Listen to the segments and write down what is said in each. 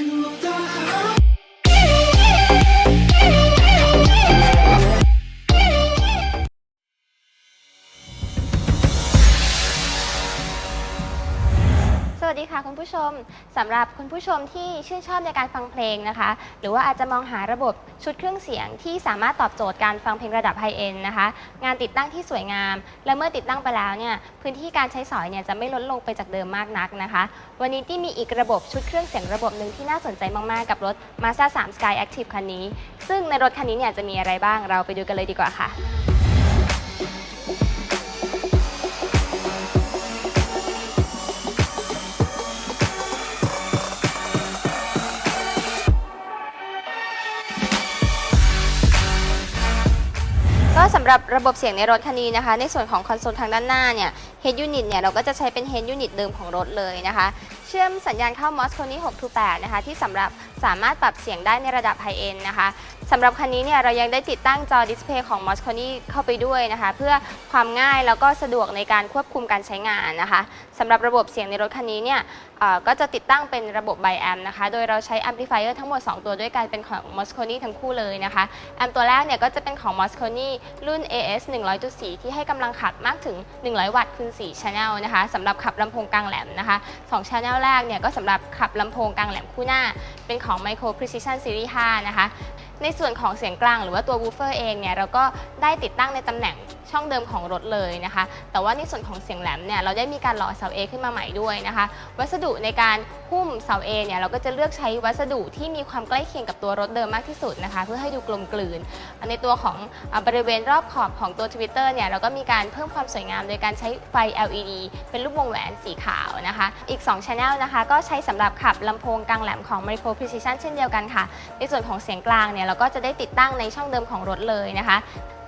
ส ผู้ชมสำหรับคุณผู้ชมที่ชื่นชอบในการฟังเพลงนะคะ หรือว่าอาจจะมองหาระบบชุดเครื่องเสียงที่สามารถตอบโจทย์การฟังเพลงระดับไฮเอ็นนะคะ งานติดตั้งที่สวยงาม และเมื่อติดตั้งไปแล้วเนี่ยพื้นที่การใช้สอยเนี่ยจะไม่ลดลงไปจากเดิมมากนักนะคะ วันนี้ที่มีอีกระบบชุดเครื่องเสียงระบบหนึ่งที่น่าสนใจมาก ๆ กับรถ Mazda 3 Sky Active คันนี้ ซึ่งในรถคันนี้เนี่ยจะมีอะไรบ้างเราไปดูกันเลยดีกว่าค่ะ สำหรับระบบเสียงในรถคันนี้นะคะ ในส่วนของคอนโซลทางด้านหน้าเนี่ย Head Unit เนี่ยเราก็จะใช้เป็น Head Unit เดิมของรถเลยนะคะ เชื่อมสัญญาณเข้า mos โทนี่628 นะคะ ที่สำหรับ สามารถปรับเสียงได้ในระดับ High End นะคะสำหรับคันนี้เนี่ยเรายังได้ติดตั้งจอดิสเพย์ของ Moscone เข้าไปด้วยนะคะ เพื่อความง่ายแล้วก็สะดวกในการควบคุมการใช้งานนะคะสำหรับระบบเสียงในรถคันนี้เนี่ยก็จะติดตั้งเป็นระบบ by amp นะคะ โดยเราใช้ amplifier ทั้งหมด 2 ตัวด้วยกันเป็นของ Moscone ทั้งคู่เลยนะคะแอมตัวแรกเนี่ยก็จะเป็นของ Moscone รุ่น AS 100.4 ที่ให้กำลังขับมากถึง 100 วัตต์คูณ4 channel นะคะสำหรับขับลำโพงกลางแหลมนะคะ2 channel แรกเนี่ยก็สำหรับขับลำโพงกลางแหลมคู่หน้าเป็นของ Micro Precision Series 5 นะคะ ในส่วนของเสียงกลางหรือว่าตัวบูเฟอร์เองเนี่ยเราก็ได้ติดตั้งในตำแหน่งช่องเดิมของรถเลยนะคะ แต่ว่าในส่วนของเสียงแหลมเนี่ยเราได้มีการหล่อเสา A ขึ้นมาใหม่ด้วยนะคะ วัสดุในการหุ้มเสา A เนี่ยเราก็จะเลือกใช้วัสดุที่มีความใกล้เคียงกับตัวรถเดิมมากที่สุดนะคะ เพื่อให้ดูกลมกลืน ในตัวของอบริเวณรอบขอบของตัว Twitter เนี่ยเราก็มีการเพิ่มความสวยงาม โดยการใช้ไฟ LED เป็นรูปวงแหวนสีขาวนะคะ อีก2 Channel นะคะก็ใช้สำหรับขับลำโพงกลางแหลมของ Micro Precision เช่นเดียวกันค่ะ ในส่วนของเสียงกลางเนี่ยเราก็จะได้ติดตั้งในช่องเดิมของรถเลยนะคะ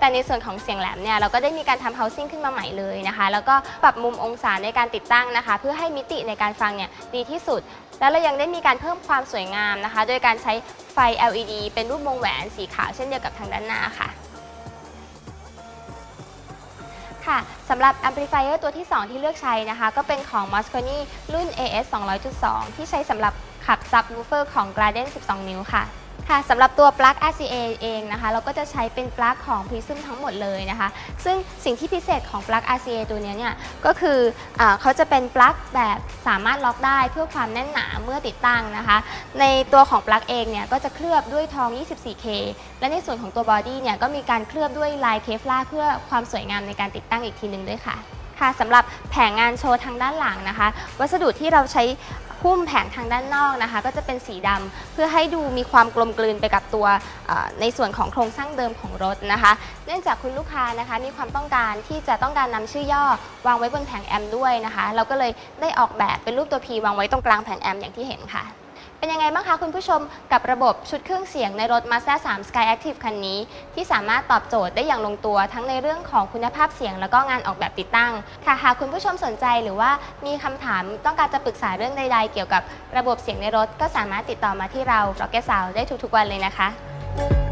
แต่ในส่วนของเสียงแหลมเนี่ยเราก็ได้มีการทำ housing ขึ้นมาใหม่เลยนะคะ แล้วก็ปรับมุมองศาในการติดตั้งนะคะ เพื่อให้มิติในการฟังเนี่ยดีที่สุด แล้วเรายังได้มีการเพิ่มความสวยงามนะคะ โดยการใช้ไฟ LED เป็นรูปวงแหวนสีขาวเช่นเดียวกับทางด้านหน้าค่ะค่ะสำหรับ amplifier ตัวที่ 2 ที่เลือกใช้นะคะ ก็เป็นของ Moscone รุ่น AS 200.2 ที่ใช้สำหรับขับ subwoofer ของ Graden 12 นิ้วค่ะ ค่ะสำหรับตัวปลั๊ก RCA เองนะคะ เราก็จะใช้เป็นปลั๊กของ Prism ทั้งหมดเลยนะคะ ซึ่งสิ่งที่พิเศษของปลั๊ก RCA ตัวนี้เนี่ยก็คืออเขาจะเป็นปลั๊กแบบสามารถล็อกได้เพื่อความแน่นหนาเมื่อติดตั้งนะคะ ในตัวของปลั๊กเองเนี่ยก็จะเคลือบด้วยทอง 24K และในส่วนของตัวบอดี้เนี่ยก็มีการเคลือบด้วยลายเคฟลาเพื่อความสวยงามในการติดตั้งอีกทีหนึ่งด้วยค่ะค่ะสำหรับแผงงานโชว์ทางด้านหลังนะคะ วัสดุที่เราใช้ หุ้มแผงทางด้านนอกนะคะ ก็จะเป็นสีดำเพื่อให้ดูมีความกลมกลืนไปกับตัวเอ่อในส่วนของโครงสร้างเดิมของรถนะคะ เนื่องจากคุณลูกค้านะคะ มีความต้องการที่จะต้องการนำชื่อย่อวางไว้บนแผงแอมด้วยนะคะ เราก็เลยได้ออกแบบเป็นรูปตัว P วางไว้ตรงกลางแผงแอมอย่างที่เห็นค่ะ เป็นยังไงบ้างคะคุณผู้ชมกับระบบชุดเครื่องเสียงในรถ Mazda 3 Sky Active คันนี้ ที่สามารถตอบโจทย์ได้อย่างลงตัวทั้งในเรื่องของคุณภาพเสียง แล้วก็งานออกแบบติดตั้ง ค่ะหากคุณผู้ชมสนใจหรือว่ามีคำถามต้องการจะปรึกษาเรื่องใดๆ เกี่ยวกับระบบเสียงในรถ ก็สามารถติดต่อมาที่เรา Rocket Sound ได้ทุกๆวันเลยนะคะ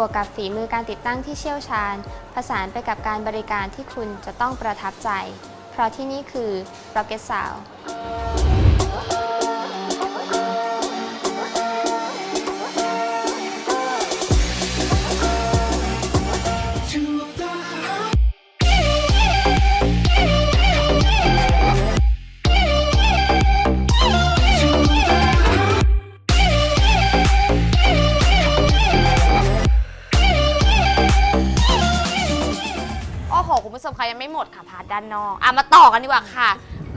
วกกับฝีมือการติดตั้งที่เชี่ยวชาญ ผสานไปกับการบริการที่คุณจะต้องประทับใจ เพราะที่นี่คือ Rocket Sound คุณผู้ชมคะยังไม่หมดค่ะพาร์ทด้านนอกอะมาต่อกันดีกว่าค่ะ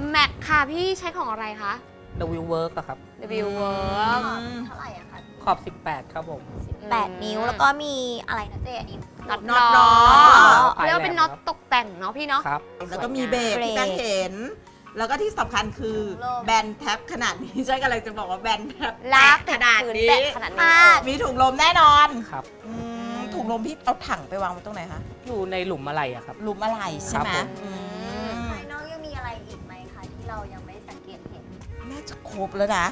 แม็กค่ะพี่ใช้ของอะไรคะ The Will Work อะครับ W Work เท่าไหร่อะคะขอบ 18 ครับผม 8 นิ้วแล้วก็มีอะไรนะเจ๊อันนี้ น็อตน็น็ออตตน็อต เรียกว่าเป็นน็อตตกแต่งเนาะพี่เนาะ ครับ แล้วก็มีเบรกที่แป้งเห็น แล้วก็ที่สำคัญคือโลกแบนแท็บขนาดนี้ใช่กำลังจะบอกว่าแบนแท็บลากแตะขนาดพื้นนี้แตะขนาดนี้มากมีถุงลมแน่นอนครับ อืมถุ งลมพี่เอาถังไปวางไว้ตรงไหนคะ อยู่ในหลุมอะไรอะครับ หลุมอะไรใช่ไหมครับผม อืมภายนอกยังมีอะไรอีกไหมคะที่เรายังไม่สังเกตเห็น น่าจะครบแล้วนะ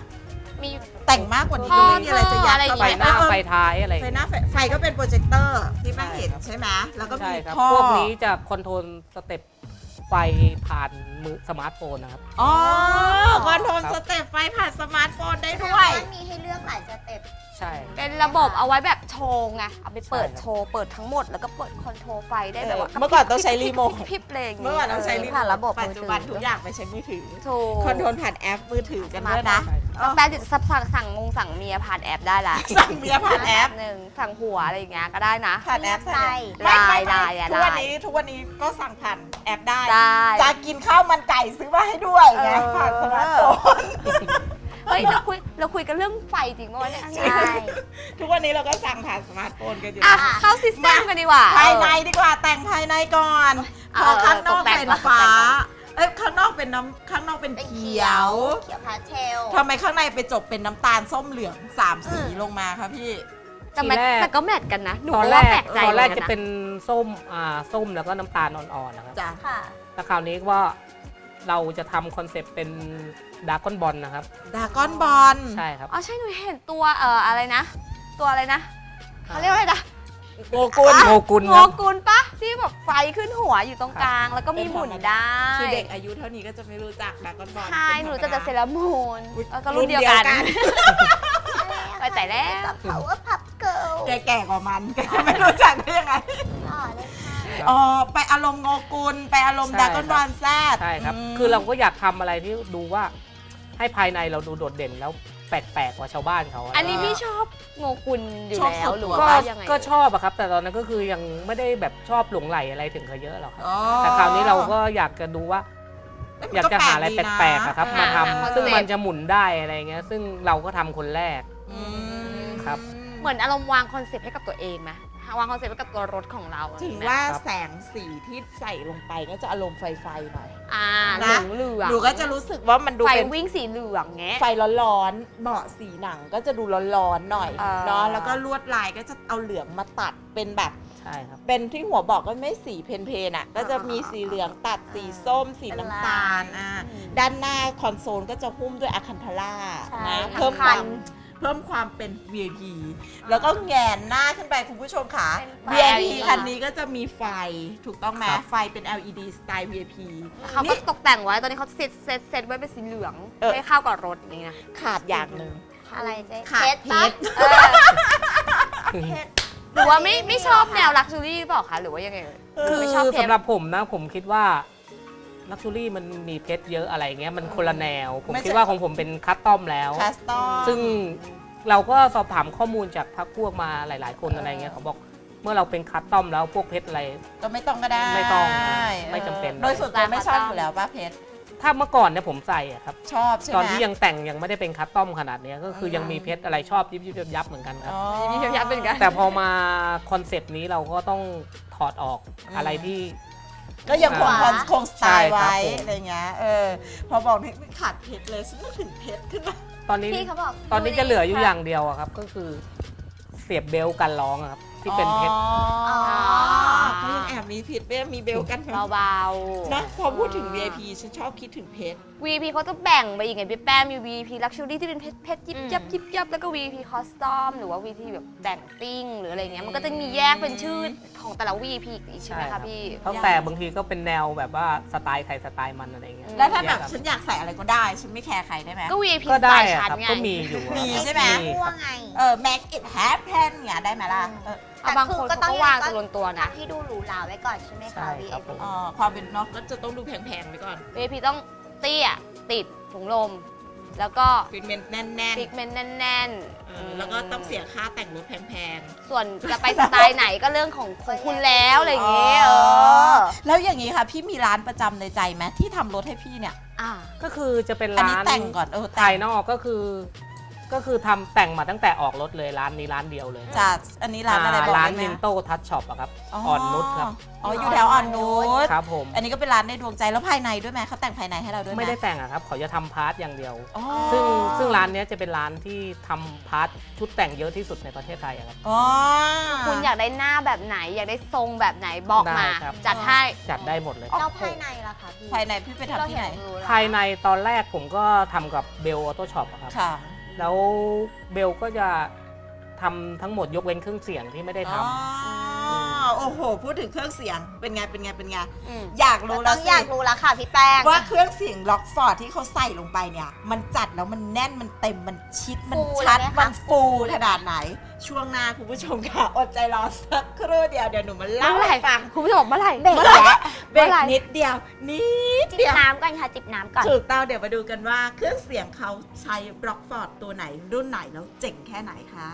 มี แต่งมากกว่านี้ท่ก็อไม่มีอะไรจะยัดอะไรเข้าไฟไปหน้าเออไฟท้ายอะไรไฟหน้าไฟไฟก็เป็นโปรเจคเตอร์ที่แม่เห็นใช่ไหมแล้วก็ใช่มีครับ ท่อพวกนี้จะคอนโทรลสเต็ปไฟผ่านมือสมาร์ทโฟนนะครับ อ๋อคอนโทรลครับ สเต็ปไฟผ่านสมาร์ทโฟนได้แสดด้งวยว่ามีให้เลือกหลายสเต็ป ใช่ เป็นระบบเอาไว้แบบโชว์ไงเอาไปเปิดใช่ครับโชว์เปิดทั้งหมดแล้วก็เปิดคอนโทรลไฟได้แบบว่าเมื่อก่อนต้องใช้รีโมท พริบๆเลยอย่างงี้เมื่อก่อนเราใช้รีโมผ่านทระบบปัจจุบันมือถือทุกอย่างไปใช้มือถือ ถูกคอนโทรลผ่านแอปมือถือกันด้วยนะใช่ครับแป๊บเดี๋ยวจะสั่งสั่งมงสั่งเมียผ่านแอปได้ละสั่งเมียผ่านแอป หนึ่งสั่งหัวอะไรอย่างเงี้ยก็ได้นะ ผ่านแอปใช่ไม่ไม่ได้ไม่ได้ทุกวันได้นี้ทุกวันนี้ก็สั่งผ่านแอปได้ ได้ จะกินข้าวมันไก่ซื้อมาให้ด้วยไงเออ ผ่านสมาร์ทโฟน เฮ้ยเราคุยเราคุยกันเรื่องไฟจริงป่ะวะเนี่ยใช่ ทุกวันนี้เราก็สั่งผ่านสมาร์ทโฟนกันอยู่ อะนะเข้าซิสเต็มกันดีกว่า ภายในดีกว่าแต่งภายในก่อนเอพออข้างนอกตกแต่งเป็นก่อนฟ้าตกแต่งก่อนเอ้ยข้างนอกเป็นน้ำข้างนอกเป็นเป็นเขีเขียยวว เขียวพาสเทลทำไมข้างในไปจบเป็นน้ำตาลส้มเหลืองสามสีลงมาคะพี่ แต่มันทีแรก แต่ก็แมทกันนะหนูตอนก็แรว่ากแปลกใจตอนแรกหมืจะกัเป็นส้มอ่าส้มแล้วก็น้ำตาลอ่อนๆนะครับจ้ะค่ะแต่คราวนี้ว่า เราจะทำคอนเซปต์เป็นดาร์กอนบอลนะครับ ดากอนบอลใช่ครับ อ๋อใช่หนูเห็นตัวเอ่ออะไรนะ ตัวอะไรนะเขาเรียกว่าอะไรนะโกกุล โงกุลโงครับ กุลปะที่แบบไฟขึ้นหัวอยู่ตรงกลาง แล้วก็มีหมุนได้คือเด็กอายุเท่านี้ก็จะไม่รู้จักดากอนบอลใช่หนูจะแต่เซรามูนอุ๊ยแล้วก็รุ่นเดียวกันรุ่นเดียวไปแต่แรกกับ power pup girl แกแก่กว่ามันแกจะไม่รู้จักได้ยังไง ต่อเลยค่ะ อ๋อไปอารมณ์โงกุลไปอารมณ์ใช่ดากอนบอลแซดใช่ครับ มคือเราก็อยากทำอะไรที่ดูว่า ให้ภายในเราดูโดดเด่นแล้วแปลกๆกว่าชาวบ้านเขาะอันนี้พี่ชอบโงกุลอยู่ชอบแล้วสุดหรือก็ว่ายังไงก็ชอบอะครับ แต่ตอนนั้นก็คือยังไม่ได้แบบชอบหลงไหลอะไรถึงเขาเยอะหรอกครับ อ๋อ แต่คราวนี้เราก็อยากจะดูว่าเอ้มันอยากจะหาอะไรดีนแปลกๆอะครับอ่มาทำอ่าซึ่งมันจะหมุนได้อะไรเงี้ย ซึ่งเราก็ทำคนแรกอืมครับ เหมือนอารมณ์วางคอนเซปต์ให้กับตัวเองไหม วางคอนเซปต์ให้กับตัวรถของเราถึงอะไรอย่ว่าเยครับแสงสีที่ใส่ลงไปก็จะอารมณ์ไฟไฟหน่อย อ่านะ เหลืองเหลืองหนูก็จะรู้สึกว่ามันดูไฟเป็นวิ่งสีเหลืองแงะไฟร้อนๆเหมาะสีหนังก็จะดูร้อนๆหน่อยอ่า เนาะแล้วก็ลวดลายก็จะเอาเหลืองมาตัดเป็นแบบ ใช่ครับ เป็นที่หัวบอกก็ไม่สีเพนๆอะ ก็จะมีสีเหลืองตัดสีส้ม สีน้ำตาลอ่าด้านหน้าคอนโซลก็จะหุ้มด้วยอะคันทาร่าใช่นะทั้งเพิ่มคคัวานม เพิ่มความเป็น VIP แล้วก็แงนหน้าขึ้นไปคุณผู้ชมค่ะ เป็นไฟ VIP คันนี้ก็จะมีไฟถูกต้องไหมครับ ไฟเป็น LED สไตล์ VIP เขาก็ตกแต่งไว้ตอนนี้เขาเซตเซตเซตไว้เป็นสีเหลืองเออ ให้เข้ากับรถอย่างนี้นะขาดอย่างหนึ่ง อะไรเจ๊ขาดชรเพปะชร เออเพชรหรือว่าไม่ไม่ชอบแนวลักชัวรี่หรือเปล่าคะหรือว่ายังไงเอ่ยคือไม่ชอบเพชรสำหรับผมนะผมคิดว่า ลักชูรี่มันมีเพชรเยอะอะไรเงี้ยมันคนละแนว ผมไม่ใช่ คิดว่าของผมเป็นคัสตอมแล้ว คัสตอม ซึ่งเราก็สอบถามข้อมูลจากพักพวกมาหลาย ๆ คนอะไรเงี้ยเขาบอกเมื่อเราเป็นคัสตอมแล้วพวกเพชรอะไร ก็ไม่ต้องก็ได้ไม่ต้องไม่จำเป็น โดยส่วนตัวไม่ชอบอยู่แล้วป้าเพชรถ้าเมื่อก่อนเนี่ยผมใส่อะครับ ชอบใช่ไหม ตอนที่ยังแต่งยังไม่ได้เป็นคัสตอมขนาดเนี้ยก็คือยังมีเพชรอะไรชอบยิบยิบยับยับเหมือนกันครับอ๋อมีเยอะแยะเป็นกัน แต่พอมาคอนเซปต์นี้เราก็ต้องถอดออกอะไรที่ ก็ยังคงอ่าคงสไตล์ใช่ครับไว้ผม อะไรเงี้ยเออพอบอกถึงขาดเพชรเลยฉันนึกถึงเพชรขึ้นมาตอนนี้พี่เขาบอกตอนนี้จะเหลืออยู่อย่างเดียวอะครับ ก็คือเสียบเบลต์กันร้องอะครับ ที่เป็นเพชร อ๋อ อ๋อเขายังแอบมีผิดไม่มีเบลกันเบานะพอพูดถึง VIP ฉันชอบคิดถึงเพชรๆ VP เขาจะแบ่งไปอีกไงพี่แป้มมี VP Luxury ที่เป็นเพชรเพชรยิบยับยิบยับแล้วก็ VP Custom หรือว่า VP แบบแต่งซิ่งหรืออะไรเงี้ยมันก็จะมีแยกเป็นชื่อของแต่ละ VP อีกใช่ไหมใช่ครัคะบพี่ตั้งแต่บางทีก็เป็นแนวแบบว่าสไตล์ใครสไตล์มันอะไรเงี้ยแล้วถ้าแบบยกกัฉันอยากใส่อะไรก็ได้ ฉันไม่แคร์ใครได้ไหมก็ VIP ก็สไตได้ล์อะชั้นครับไงก็มีอยู่อะมีครับใช่ไหมมีม่วครังบไงเออ make it happen เนี่ยได้ไหมล่ะ เออเอาบางคนเขาก็วางจำนวนตัวนะ ที่ดูหรูหราไว้ก่อนใช่ไหมใช่คะ ครับ VIP ผมอ๋อความเป็นน็อกก็จะต้องดูแพงๆไปก่อน VIP ต้องเตี้ยติดถุงลม แล้วก็ฟิตเมนต์แน่นฟิกเมนต์แน่นๆเอๆอแล้วก็ต้องเสียค่าแต่งรถแพงส่วนจะไปสไตล์ไหนก็เรื่องของของคุณแล้วอะไรอย่างเงี้ยเออๆแล้วอย่างนี้ค่ะ พี่มีร้านประจำในใจไหมที่ทำรถให้พี่เนี่ย อ่า ก็คือจะเป็นอันร้านี้นแต่งก่อนเออแต่ภางยนอกก็คือ ก็คือทำแต่งมาตั้งแต่ออกรถเลยร้านนี้ร้านเดียวเลยจ้ะอันนี้ร้านอะไรบอกร้านได้ไหมนินโต้ทัชช็อปอะครับอ่อนนุชครับอ๋ออยู่แถวอ่อนนุชครับผมอันนี้ก็เป็นร้านในดวงใจแล้วภายในด้วยไหมเขาแต่งภายในให้เราด้วยหไม่ได้แต่งอะครับเขาจะทำพาร์ทอย่างเดียว อ๋อซึ่งซึ่งร้านเนี้ยจะเป็นร้านที่ทำพาร์ทชุดแต่งเยอะที่สุดในประเทศไทยอะครับ อ๋อ คุณอยากได้หน้าแบบไหน อยากได้ทรงแบบไหนบอกมาได้ครับ จัดให้จัดได้หมดเลย แล้วภายในล่ะคะพี่ภายในพี่ไปทำที่ไหน เราเรู้แล้ว ภายในตอนแรกผมก็ทำกับเบลออโต้ช็อปครับ ค่ะ แล้วเบลก็จะทำทั้งหมดยกเว้นเครื่องเสียงที่ไม่ได้ทำ อ๋อโอ้โห พูดถึงเครื่องเสียงเป็นไงเป็นไงเป็นไง อืมอยากเรารู้ต้แล้อวงสิอยากรู้แล้วค่ะพี่แป้งว่าเครื่องเสียงล็อกฟอร์ดที่เขาใส่ลงไปเนี่ย มันจัดแล้วมันแน่นมันเต็มมันชิดมันฟูชัดเลยไหมคะมันฟูขนาดไหน ช่วงหน้าคุณผู้ชมค่ะ อดใจรอสักครู่เดียวเดี๋ยวหนูมาเล่าเมื่อไหร่ให้ฟัง คุณผู้ชมบอกเมื่อไหร่ เบรกเมื่อไหร่แล้ว เบรกเมื่อไหร่นิดเดียว นิดจิบเดียวน้ำก่อนค่ะจิบน้ำก่อน ถูกต้องเดี๋ยวมาดูกันว่าเครื่องเสียงเขาใช้บล็อกฟอร์ดตัวไหนรุ่นไหนแล้วเจ๋งแค่ไหนค่ะ